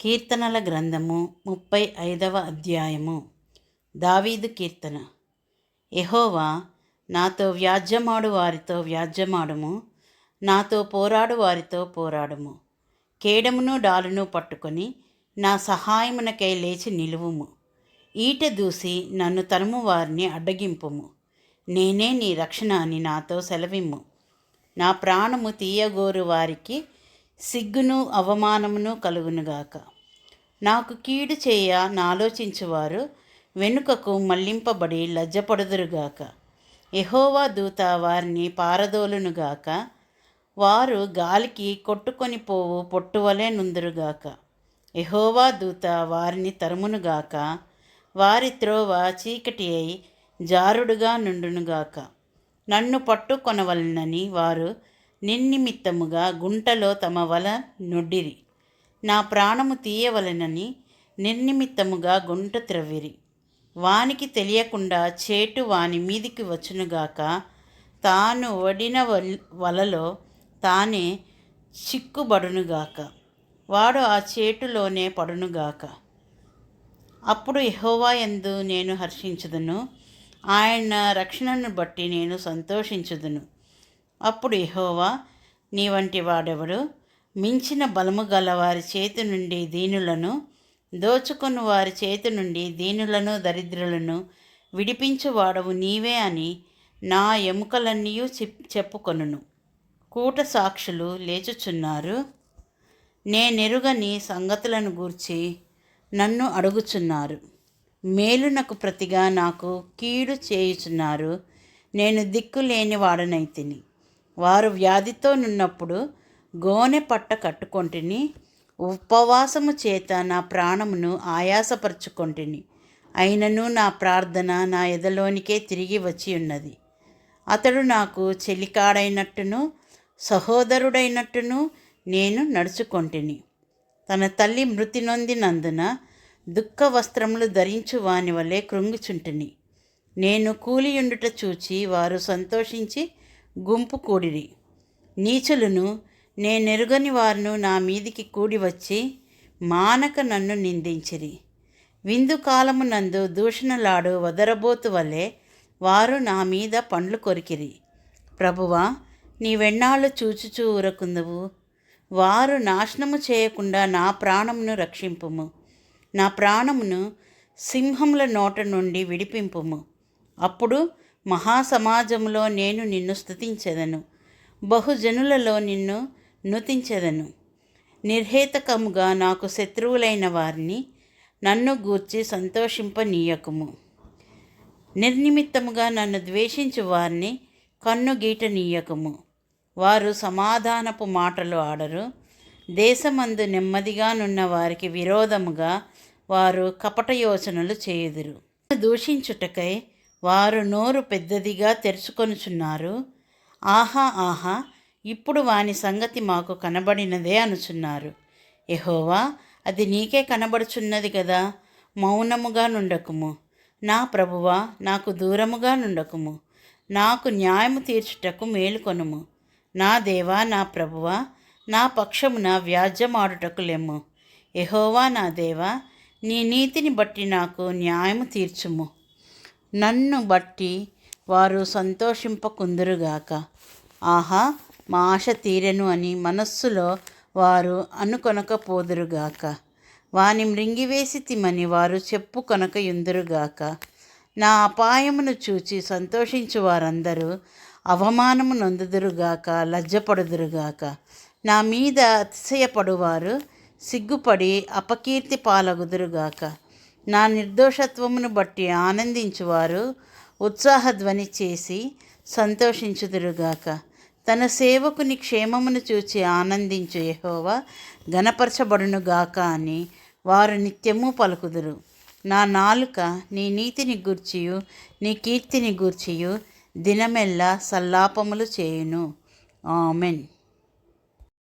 కీర్తనల గ్రంథము ముప్పై ఐదవ అధ్యాయము. దావీదు కీర్తన. ఎహోవా నాతో వ్యాజ్యమాడు వారితో వ్యాజ్యమాడుము. నాతో పోరాడు వారితో పోరాడుము. కేడమును డాలును పట్టుకొని నా సహాయమునకై లేచి నిలువుము. ఈట దూసి నన్ను తరుము వారిని అడ్డగింపుము. నేనే నీ రక్షణ అని నాతో సెలవిమ్ము. నా ప్రాణము తీయగోరు వారికి సిగ్గును అవమానమును కలుగునుగాక. నాకు కీడు చేయ నాలోచించువారు వెనుకకు మళ్ళింపబడి లజ్జపడుదురుగాక. ఎహోవా దూత వారిని పారదోలునుగాక. వారు గాలికి కొట్టుకొని పోవు పొట్టువలే నుందురుగాక. ఎహోవా దూత వారిని తరుమునుగాక. వారి త్రోవ చీకటి అయి జారుడుగా నుండునుగాక. నన్ను పట్టుకొనవలనని వారు నిర్నిమిత్తముగా గుంటలో తమ వల నొడ్డిరి. నా ప్రాణము తీయవలెనని నిర్నిమిత్తముగా గుంట త్రవ్విరి. వానికి తెలియకుండా చేటు వాని మీదికి వచ్చునుగాక తాను వడిన వలలో తానే చిక్కుబడునుగాక. వాడు ఆ చేటులోనే పడునుగాక. అప్పుడు ఎహోవా ఎందు నేను హర్షించుదును. ఆయన రక్షణను బట్టి నేను సంతోషించుదును. అప్పుడు ఎహోవా నీ వంటి వాడెవడు? మించిన బలము గల వారి చేతి నుండి దీనులను దోచుకుని వారి చేతి నుండి దీనులను దరిద్రులను విడిపించువాడవు నీవే అని నా ఎముకలన్నీ చెప్పుకొనును. కూట సాక్షులు లేచుచున్నారు. నేనెరుగని సంగతులను గూర్చి నన్ను అడుగుచున్నారు. మేలునకు ప్రతిగా నాకు కీడు చేయుచున్నారు. నేను దిక్కు లేని వాడనైతిని. వారు వ్యాధితో నున్నప్పుడు గోనె పట్ట కట్టుకొంటిని ఉపవాసము చేత నా ప్రాణమును ఆయాసపరుచుకొంటిని. అయినను నా ప్రార్థన నా ఎదలోనికే తిరిగి వచ్చి ఉన్నది. అతడు నాకు చెలికాడైనట్టును సహోదరుడైనట్టును నేను నడుచుకొంటిని. తన తల్లి మృతి నొందినందున దుఃఖ వస్త్రములు ధరించు వాని వలె కృంగుచుంటిని. నేను కూలియుండుట చూచి వారు సంతోషించి గుంపు కూడిరి. నీచులను నేనెరుగని వారును నా మీదికి కూడి వచ్చి మానక నన్ను నిందించిరి. విందు కాలము నందు దూషణలాడు వదరబోతు వలె వారు నా మీద పండ్లు కొరికిరి. ప్రభువా నీవెన్నాళ్ళు చూచుచూ ఊరకుందువు? వారు నాశనము చేయకుండా నా ప్రాణమును రక్షింపుము. నా ప్రాణమును సింహముల నోట నుండి విడిపింపుము. అప్పుడు మహాసమాజంలో నేను నిన్ను స్థుతించెదను బహుజనులలో నిన్ను నుతించెదను. నిర్హేతకముగా నాకు శత్రువులైన వారిని నన్ను గూర్చి సంతోషింపనీయకము. నిర్నిమిత్తముగా నన్ను ద్వేషించు వారిని కన్ను గీటనీయకము వారు సమాధానపు మాటలు ఆడరు. దేశమందు నెమ్మదిగానున్న వారికి విరోధముగా వారు కపట యోచనలు చేయుదురు దూషించుటకై వారు నోరు పెద్దదిగా తెరుచుకొనుచున్నారు. ఆహా ఆహా ఇప్పుడు వాని సంగతి మాకు కనబడినదే అనుచున్నారు. ఎహోవా అది నీకే కనబడుచున్నది కదా మౌనముగా నుండకుము. నా ప్రభువా నాకు దూరముగా నుండకుము. నాకు న్యాయము తీర్చుటకు మేలుకొనుము నా దేవా నా ప్రభువా నా పక్షమున వ్యాజ్యమాడుటకు లెమ్ము. ఎహోవా నా దేవా నీ నీతిని బట్టి నాకు న్యాయము తీర్చుము. నన్ను బట్టి వారు సంతోషింపకుందురుగాక. ఆహా మా ఆశ తీరెను అని మనస్సులో వారు అనుకొనకపోదురుగాక. వాని మృంగివేసి తిమని వారు చెప్పుకొనక యుందురుగాక నా అపాయమును చూచి సంతోషించు వారందరూ అవమానము నొందుదురుగాక లజ్జపడుదురుగాక. నా మీద అతిశయపడువారు సిగ్గుపడి అపకీర్తి పాలగుదురుగాక. నా నిర్దోషత్వమును బట్టి ఆనందించువారు ఉత్సాహధ్వని చేసి సంతోషించుదురుగాక. తన సేవకుని క్షేమమును చూచి ఆనందించు యహోవా గణపరచబడునుగాక అని వారు నిత్యము పలుకుదురు. నా నాలుక నీ నీతిని గూర్చియు నీ కీర్తిని గూర్చియు దినమెల్లా సల్లాపములు చేయును. ఆమెన్.